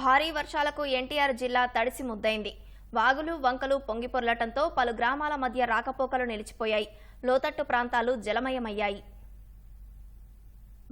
భారీ వర్షాలకు ఎన్టీఆర్ జిల్లా తడిసి ముద్దైంది. వాగులు వంకలు పొంగిపొర్లటంతో పలు గ్రామాల మధ్య రాకపోకలు నిలిచిపోయాయి. లోతట్టు ప్రాంతాలు జలమయమయ్యాయి.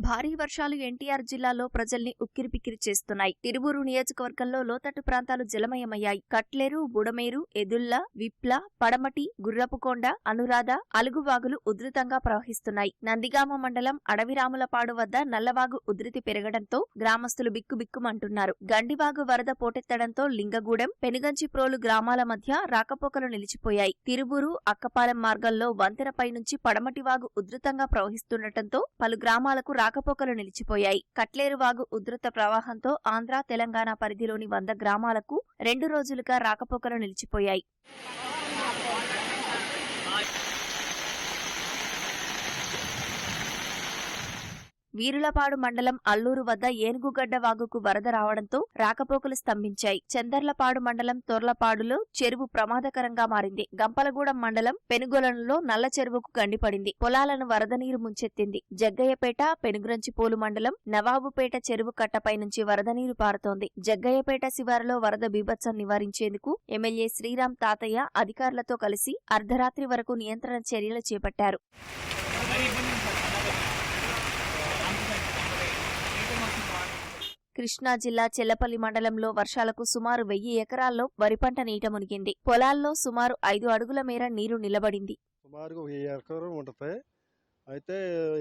భారీ వర్షాలు ఎన్టీఆర్ జిల్లాలో ప్రజల్ని ఉక్కిరిపిక్కిరి చేస్తున్నాయి. తిరువూరు నియోజకవర్గంలో లోతట్టు ప్రాంతాలు జలమయమయ్యాయి. కట్లేరు బుడమేరు ఎదుళ్ళ విప్ల పడమటి గుర్రపుకొండ అనురాధ అలుగువాగులు ఉధృతంగా ప్రవహిస్తున్నాయి. నందిగామ మండలం అడవిరాములపాడు వద్ద నల్లవాగు ఉధృతి పెరగడంతో గ్రామస్తులు బిక్కుబిక్కుమంటున్నారు. గండివాగు వరద పోటెత్తడంతో లింగగూడెం పెనుగంచిప్రోలు గ్రామాల మధ్య రాకపోకలు నిలిచిపోయాయి. తిరువూరు అక్కపాలెం మార్గంలో వంతెనపై నుంచి పడమటివాగు ఉధృతంగా ప్రవహిస్తుండటంతో పలు గ్రామాలకు రాకపోకలు నిలిచిపోయాయి. కట్లేరువాగు ఉధృత ప్రవాహంతో ఆంధ్ర తెలంగాణ పరిధిలోని వంద గ్రామాలకు రెండు రోజులుగా రాకపోకలు నిలిచిపోయాయి. వీరులపాడు మండలం అల్లూరు వద్ద ఏనుగుగడ్డ వాగుకు వరద రావడంతో రాకపోకలు స్తంభించాయి. చందర్లపాడు మండలం తొర్లపాడులో చెరువు ప్రమాదకరంగా మారింది. గంపలగూడెం మండలం పెనుగొలంలో నల్ల చెరువుకు గండిపడింది పొలాలను వరద నీరు ముంచెత్తింది. జగ్గయ్యపేట పెనుగ్రంచిపోలు మండలం నవాబుపేట చెరువు కట్టపై నుంచి వరద నీరు పారుతోంది. జగ్గయ్యపేట శివారులో వరద బీభత్సం నివారించేందుకు ఎమ్మెల్యే శ్రీరామ్ తాతయ్య అధికారులతో కలిసి అర్ధరాత్రి వరకు నియంత్రణ చర్యలు చేపట్టారు. కృష్ణా జిల్లా చెల్లపల్లి మండలంలో వర్షాలకు సుమారు వెయ్యి ఎకరాల్లో వరి పంట నీట మునిగింది. పొలాల్లో సుమారు ఐదు అడుగుల మేర నీరు నిలబడింది. సుమారుగా ఎకరం ఉంటుంది అయితే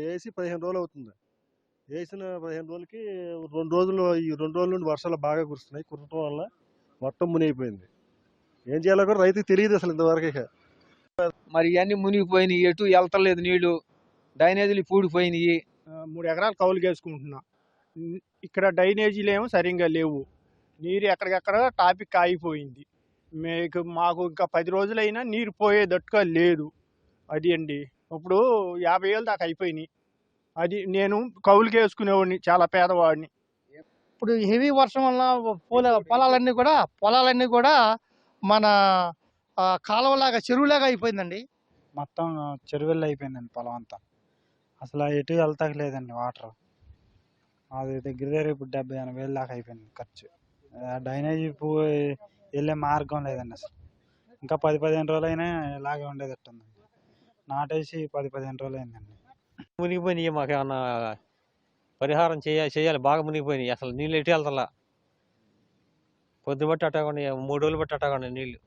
వేసి పదిహేను రోజులు అవుతుంది. వేసిన పదిహేను రోజులకి రెండు రోజులు ఈ రెండు రోజుల నుండి వర్షాలు బాగా కురుస్తున్నాయి. కురటం వల్ల మొత్తం మునిగిపోయింది. ఏం చేయాలో కూడా రైతుకి తెలియదు అసలు ఇంతవరకు ఇక. మరి ఇవన్నీ మునిగిపోయినాయి. ఎటు వెళ్తలేదు నీళ్ళు. డ్రైనేజీలు పూడిపోయినాయి. మూడు ఎకరాలు కౌలుకి వేసుకుంటున్నా ఇక్కడ డ్రైనేజీలు ఏమో సరిగ్గా లేవు. నీరు ఎక్కడికెక్కడ టాపిక్ ఆగిపోయింది మీకు మాకు ఇంకా పది రోజులైనా నీరు పోయేటట్టుగా లేదు. అది అండి. ఇప్పుడు యాభై ఏళ్ళు దాకా అయిపోయినాయి. అది నేను కౌలుకి వేసుకునేవాడిని చాలా పేదవాడిని. ఇప్పుడు హెవీ వర్షం వల్ల పొల పొలాలన్నీ కూడా పొలాలన్నీ కూడా మన ఆ, కాలువలాగా చెరువులాగా అయిపోయిందండి. మొత్తం చెరువుల్లో అయిపోయిందండి పొలం అంతా. అసలు ఎటు వెళ్తాక లేదండి వాటర్. అది దగ్గర దగ్గర ఇప్పుడు డెబ్బై ఎనభై వేలు దాకా అయిపోయింది ఖర్చు. ఆ డ్రైనేజీ పోయి వెళ్ళే మార్గం లేదండి అసలు. ఇంకా పది పదిహేను రోజులు అయినా ఇలాగే ఉండేటట్టుందండి నాటేసి పది పదిహేను రోజులు అయిందండి మునిగిపోయినాయి మాకు ఏమన్నా పరిహారం చేయాలి చేయాలి. బాగా మునిగిపోయినాయి. అసలు నీళ్ళు ఎటు వెళ్తలా? పొద్దు బట్టి అట్టాకుండా మూడు రోజులు బట్టి అట్టకుండా నీళ్ళు.